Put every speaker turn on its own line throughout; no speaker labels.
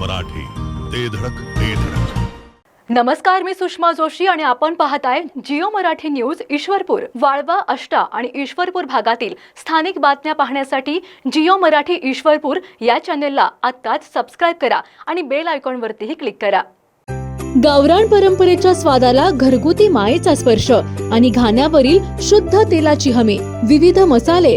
मराठी. ते धडक ते धडक.
नमस्कार मी सुषमा जोशी आणि आपण पाहताय जिओ मराठी न्यूज ईश्वरपूर वाळवा अष्टा आणि ईश्वरपूर भागातील स्थानिक बातम्या पाहण्यासाठी जिओ मराठी ईश्वरपूर या चॅनेलला आत्ताच सबस्क्राईब करा आणि बेल आयकॉनवरतीही क्लिक करा. गावरान परंपरेच्या स्वादाला घरगुती मायेचा स्पर्श आणि घाण्यावरील शुद्ध तेलाची हमी विविध मसाले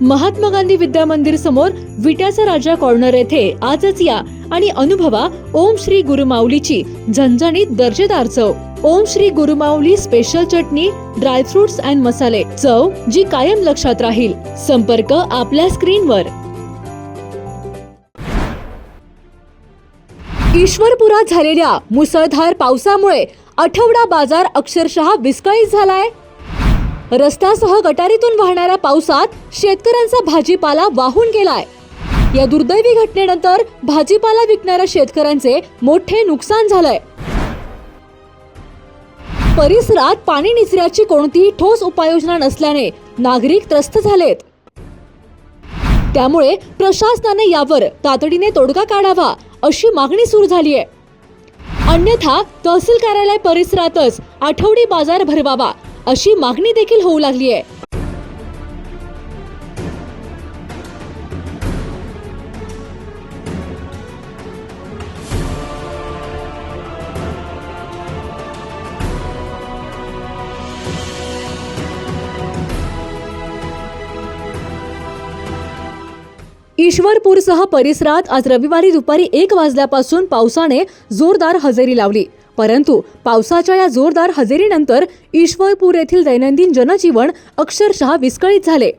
महात्मा गांधी विद्या मंदिर समोर विट्याचा राजा कॉर्नर येथे आजच या आणि अनुभवा ओम श्री गुरुमाऊलीची झणझणीत दर्जेदार चव. Om Shri Gurumauli special chutney dry fruits and मसाले चव जी कायम लक्षात राहील. संपर्क आपल्या स्क्रीनवर. ईश्वरपुरात झालेल्या मुसळधार पावसामुळे आठवडा बाजार अक्षरशः विस्कळीत झालाय. रस्त्यासह गटारीतून वाहणाऱ्या पावसात शेतकऱ्यांचा भाजीपाला वाहून गेलाय. या दुर्दैवी घटनेनंतर भाजीपाला विकणाऱ्या शेतकऱ्यांचे मोठे नुकसान झालंय. परिसरात पाणी निचऱ्याची कोणतीही ठोस उपाययोजना नसल्याने नागरिक त्रस्त झालेत. त्यामुळे प्रशासनाने यावर तातडीने तोडगा काढावा अशी मागणी सुरू झाली आहे अन्यथा तहसील कार्यालय परिसरातच आठवडी बाजार भरवावा अशी मागणी देखील होऊ लागली आहे. ईश्वरपूरसह परिसरात आज रविवारी दुपारी एक वाजल्यापासून पावसाने जोरदार हजेरी लावली. परंतु पावसाच्या या जोरदार हजेरीनंतर ईश्वरपूर येथील दैनंदिन जनजीवन अक्षरशः विस्कळीत झाले.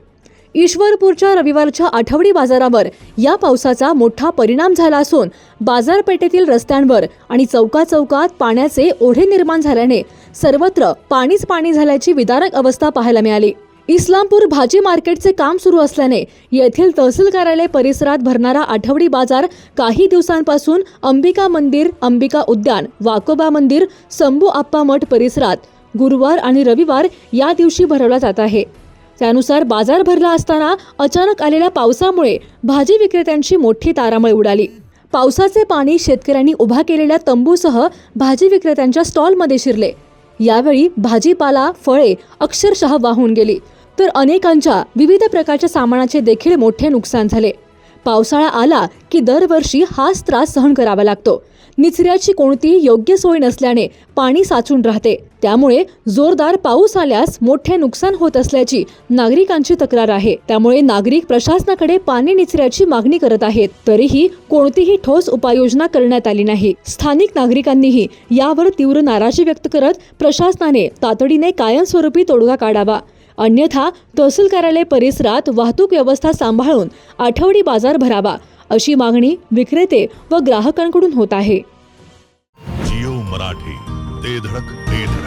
ईश्वरपूरच्या रविवारच्या आठवडी बाजारावर या पावसाचा मोठा परिणाम झाला असून बाजारपेठेतील रस्त्यांवर आणि चौका चौकात पाण्याचे ओढे निर्माण झाल्याने सर्वत्र पाणीच पाणी झाल्याची विदारक अवस्था पाहायला मिळाली. इस्लामपूर भाजी मार्केटचे काम सुरू असल्याने येथील तहसील कार्यालय परिसरात भरणारा आठवडी बाजार काही दिवसांपासून अंबिका मंदिर अंबिका उद्यान वाकोबा मंदिर शंभू आप्पा मठ परिसरात गुरुवार आणि रविवार या दिवशी भरवला जात आहे. त्यानुसार बाजार भरला असताना अचानक आलेल्या पावसामुळे भाजी विक्रेत्यांची मोठी तारामळ उडाली. पावसाचे पाणी शेतकऱ्यांनी उभा केलेल्या तंबूसह भाजी विक्रेत्यांच्या स्टॉलमध्ये शिरले. यावेळी भाजीपाला फळे अक्षरशः वाहून गेली. तर अनेकांच्या विविध प्रकारच्या सामानाचे देखील मोठे नुकसान झाले. पावसाळा आला की दरवर्षी हाच त्रास सहन करावा लागतो. निचऱ्याची कोणतीही योग्य सोय नसल्याने पाणी साचून राहते. त्यामुळे जोरदार पाऊस आल्यास मोठे नुकसान होत असल्याची नागरिकांची तक्रार आहे. त्यामुळे नागरिक प्रशासनाकडे पाणी निचऱ्याची मागणी करत आहेत. तरीही कोणतीही ठोस उपाययोजना करण्यात आली नाही. स्थानिक नागरिकांनीही यावर तीव्र नाराजी व्यक्त करत प्रशासनाने तातडीने कायमस्वरूपी तोडगा काढावा. अन्यथा तहसील कार्यालय परिसरात वाहतूक व्यवस्था सांभाळून आठवडी बाजार भरावा अशी मागणी विक्रेते व ग्राहकांकडून होत आहे.
जिओ मराठी ते धडक ते धडक.